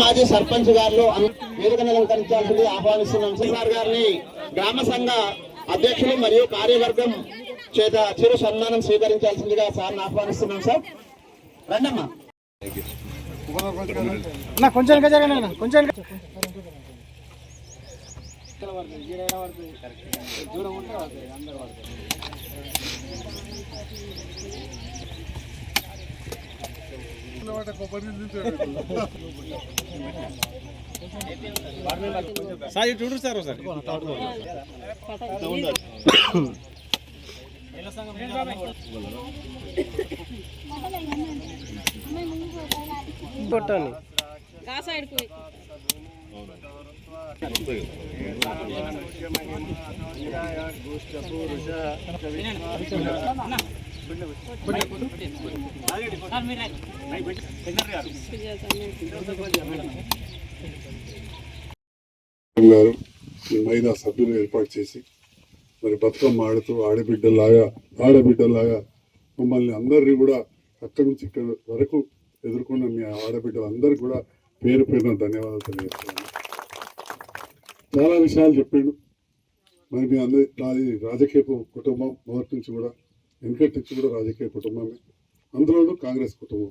మాజీ సర్పంచ్ గారు వేదికను అలంకరించాల్సింది ఆహ్వానిస్తున్నాం. సార్ గారిని గ్రామ సంఘ అధ్యక్షులు మరియు కార్యవర్గం చేత చిరు సన్మానం స్వీకరించాల్సిందిగా సార్ని ఆహ్వానిస్తున్నాం సార్. రండమ్మా. కొంచెం ఇంకా జరగనా అన్న, కొంచెం ఇంకా. సార్ ఇటు చూడు సార్ ఒకసారి. కొట్టండి. గా సైడ్కు గారు ఈ మహిళా సభ్యులు ఏర్పాటు చేసి మరి బతుకమ్మ ఆడుతూ ఆడబిడ్డలాగా ఆడబిడ్డలాగా మమ్మల్ని అందరినీ కూడా అక్కడి నుంచి ఇక్కడ వరకు ఎదుర్కొన్న మీ ఆడబిడ్డలందరికీ కూడా పేరు పేరున ధన్యవాదాలు తెలియజేస్తున్నాను. చాలా విషయాలు చెప్పిండు. మరి మీ అందరి నాది రాజకీయ కుటుంబం మొదటి నుంచి కూడా వెనకటి నుంచి కూడా రాజకీయ కుటుంబమే. అందులోనూ కాంగ్రెస్ కుటుంబం.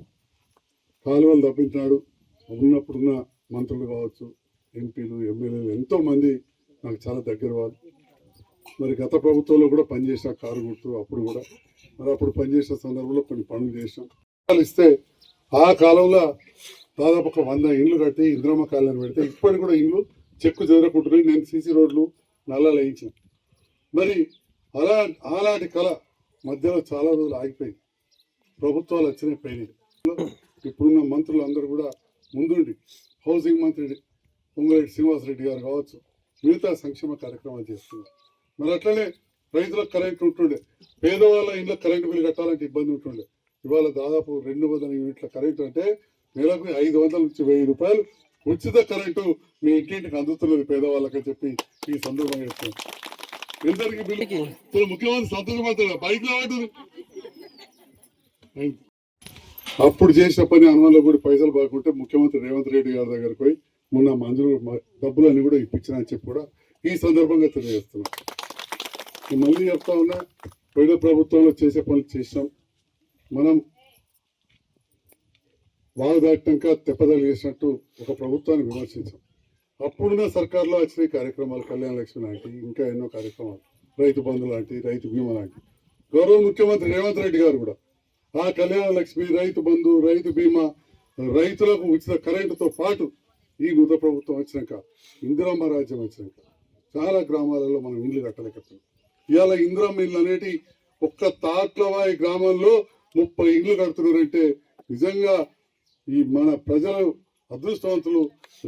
కాలువలు తప్పించినాడు. ఉన్నప్పుడున్న మంత్రులు కావచ్చు ఎంపీలు ఎమ్మెల్యేలు ఎంతోమంది నాకు చాలా దగ్గర వాళ్ళు. మరి గత ప్రభుత్వంలో కూడా పనిచేసిన కారు గుర్తు అప్పుడు కూడా. మరి అప్పుడు పనిచేసిన సందర్భంలో కొన్ని పనులు చేసినాం ఇస్తే ఆ కాలంలో దాదాపు ఒక వంద ఇండ్లు కట్టి ఇంద్రమ్మ కాలనీ పెడితే ఇప్పటికి కూడా ఇండ్లు చెక్కు చెదరకుంటున్నాయి నేను సీసీ రోడ్లు నల్లాలు వేయించిన. మరి అలా అలాంటి కళ మధ్యలో చాలా రోజులు ఆగిపోయింది. ప్రభుత్వాలు వచ్చినాయి పోయినాయి. ఇప్పుడున్న మంత్రులు అందరూ కూడా ముందుండి హౌసింగ్ మంత్రి పొంగులేటి శ్రీనివాసరెడ్డి గారు కావచ్చు మిగతా సంక్షేమ కార్యక్రమాలు చేస్తున్నారు. మరి అట్లనే రైతులకు కరెంట్ ఉంటుండే పేదవాళ్ళ ఇంట్లో కరెంటు బిల్లు కట్టాలంటే ఇబ్బంది ఉంటుండే. ఇవాళ దాదాపు రెండు వందల యూనిట్ల కరెంట్ అంటే నెలకు ఐదు వందల నుంచి వెయ్యి రూపాయలు ఉచిత కరెంటు మీ ఇంటింటికి అందుతున్నది పేదవాళ్ళకని చెప్పి ఈ సందర్భంగా చెప్తున్నాను ఎందరికి బిల్లు? ముఖ్యమంత్రి సంతోషపడతాడు బైక్లో ఉంటుంది అప్పుడు చేసిన పని అనుమానంలో కూడా పైసలు బాగుంటే ముఖ్యమంత్రి రేవంత్ రెడ్డి గారి దగ్గరికి పోయి మొన్న మంజూరు డబ్బులన్నీ కూడా ఇప్పించిన అని చెప్పి కూడా ఈ సందర్భంగా తెలియజేస్తున్నాం. నేను మళ్ళీ చెప్తా ఉన్నా పోయిన ప్రభుత్వంలో చేసే పనులు చేసినాం. మనం వాగు దాటినాక తెప్పదలు చేసినట్టు ఒక ప్రభుత్వాన్ని విమర్శించాం. అప్పుడున్న సర్కార్లో వచ్చిన కార్యక్రమాలు కళ్యాణ లక్ష్మి లాంటి ఇంకా ఎన్నో కార్యక్రమాలు రైతు బంధు లాంటి రైతు బీమా లాంటి. గౌరవ ముఖ్యమంత్రి రేవంత్ రెడ్డి గారు కూడా ఆ కళ్యాణ లక్ష్మి రైతు బంధు రైతు బీమా రైతులకు ఉచిత కరెంటుతో పాటు ఈ నూతన ప్రభుత్వం వచ్చినాక ఇందిరమ్మ రాజ్యం వచ్చినాక చాలా గ్రామాలలో మనం ఇండ్లు కట్టలేకపోతున్నాం. ఇవాళ ఇందిరమ్మ ఇల్లు అనేటి ఒక్క తాట్లవాయి గ్రామంలో ముప్పై ఇండ్లు కడుతున్నారంటే నిజంగా ఈ మన ప్రజలు అదృష్టవంతులు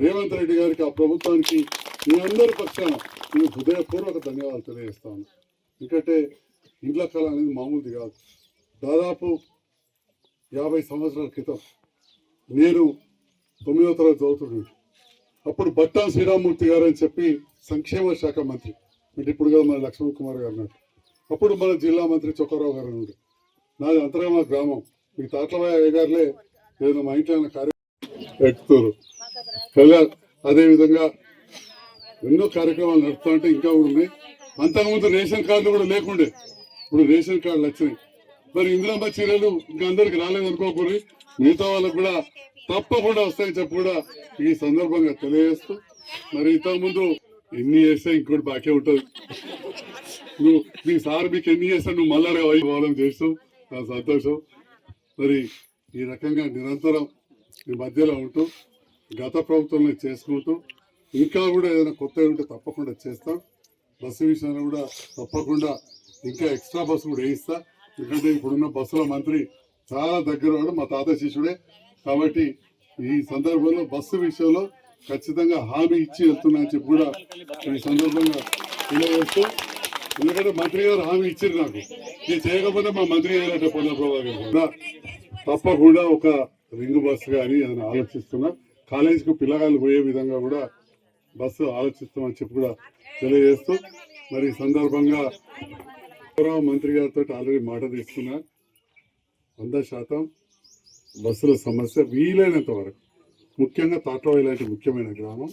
రేవంత్ రెడ్డి గారికి ఆ ప్రభుత్వానికి మీ అందరి పక్షాన నేను హృదయపూర్వక ధన్యవాదాలు తెలియజేస్తాను. ఎందుకంటే ఇండ్ల కళ అనేది మామూలుది కాదు. దాదాపు యాభై సంవత్సరాల క్రితం నేను తొమ్మిదో తరగతి చదువుతున్నాను అప్పుడు బట్టాం శ్రీరామూర్తి గారు అని చెప్పి సంక్షేమ శాఖ మంత్రి. అంటే ఇప్పుడు కదా మన లక్ష్మణ్ కుమార్ గారు అన్నారు అప్పుడు మన జిల్లా మంత్రి చొక్కరావు గారు నాది నాది అంతర్గామ గ్రామం. మీ తాట్లబాయ గారులే ఏదైనా మా ఇంట్లో ఎక్కుతారు కళ్యాణ్ ఎన్నో కార్యక్రమాలు నడుపుతా అంటే ఇంకా కూడా ఉన్నాయి. అంతకుముందు రేషన్ కార్డులు కూడా లేకుండే. ఇప్పుడు రేషన్ కార్డులు వచ్చినాయి. మరి ఇందిరమ్మ చీరలు ఇంకా అందరికి రాలేదనుకోకూడదు మిగతా వాళ్ళకు కూడా తప్పకుండా వస్తాయని చెప్పి కూడా ఈ సందర్భంగా తెలియజేస్తూ మరి ఇంతకుముందు ఎన్ని చేస్తే ఇంకోటి బాకే ఉంటుంది. నువ్వు మీ సార్ మీకు ఎన్ని చేస్తా నువ్వు మళ్ళా వైభవం చేస్తావు. నా సంతోషం. మరి ఈ రకంగా నిరంతరం ఈ మధ్యలో ఉంటూ గత ప్రభుత్వంలో చేసుకుంటూ ఇంకా కూడా ఏదైనా కొత్తవి ఉంటే తప్పకుండా చేస్తాం. బస్సు విషయంలో కూడా తప్పకుండా ఇంకా ఎక్స్ట్రా బస్సు కూడా వేయిస్తా. ఎందుకంటే ఇప్పుడున్న బస్సుల మంత్రి చాలా దగ్గర వాడు మా తాత శిష్యుడే. కాబట్టి ఈ సందర్భంలో బస్సు విషయంలో ఖచ్చితంగా హామీ ఇచ్చి వెళ్తున్నా అని చెప్పి కూడా ఈ సందర్భంగా తెలియజేస్తూ ఎందుకంటే మంత్రి గారు హామీ ఇచ్చారు నాకు. ఇది చేయకపోతే మా మంత్రి గారు అంటే ప్రభాకర్ కూడా తప్పకుండా ఒక రింగ్ బస్సు కానీ ఏదైనా ఆలోచిస్తున్నా. కాలేజీకి పిల్లగాళ్ళు పోయే విధంగా కూడా బస్సు ఆలోచిస్తామని చెప్పి కూడా తెలియజేస్తూ మరి ఈ సందర్భంగా గౌరవ మంత్రి గారితో ఆల్రెడీ మాట తీసుకున్నా. వంద శాతం బస్సుల సమస్య వీలైనంత వరకు. ముఖ్యంగా తాట్రావు ఇలాంటి ముఖ్యమైన గ్రామం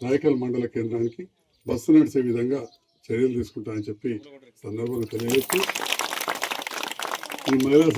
నాయకల్ మండల కేంద్రానికి బస్సు నడిచే విధంగా చర్యలు తీసుకుంటామని చెప్పి సందర్భంగా తెలియజేస్తూ ఈ మహిళా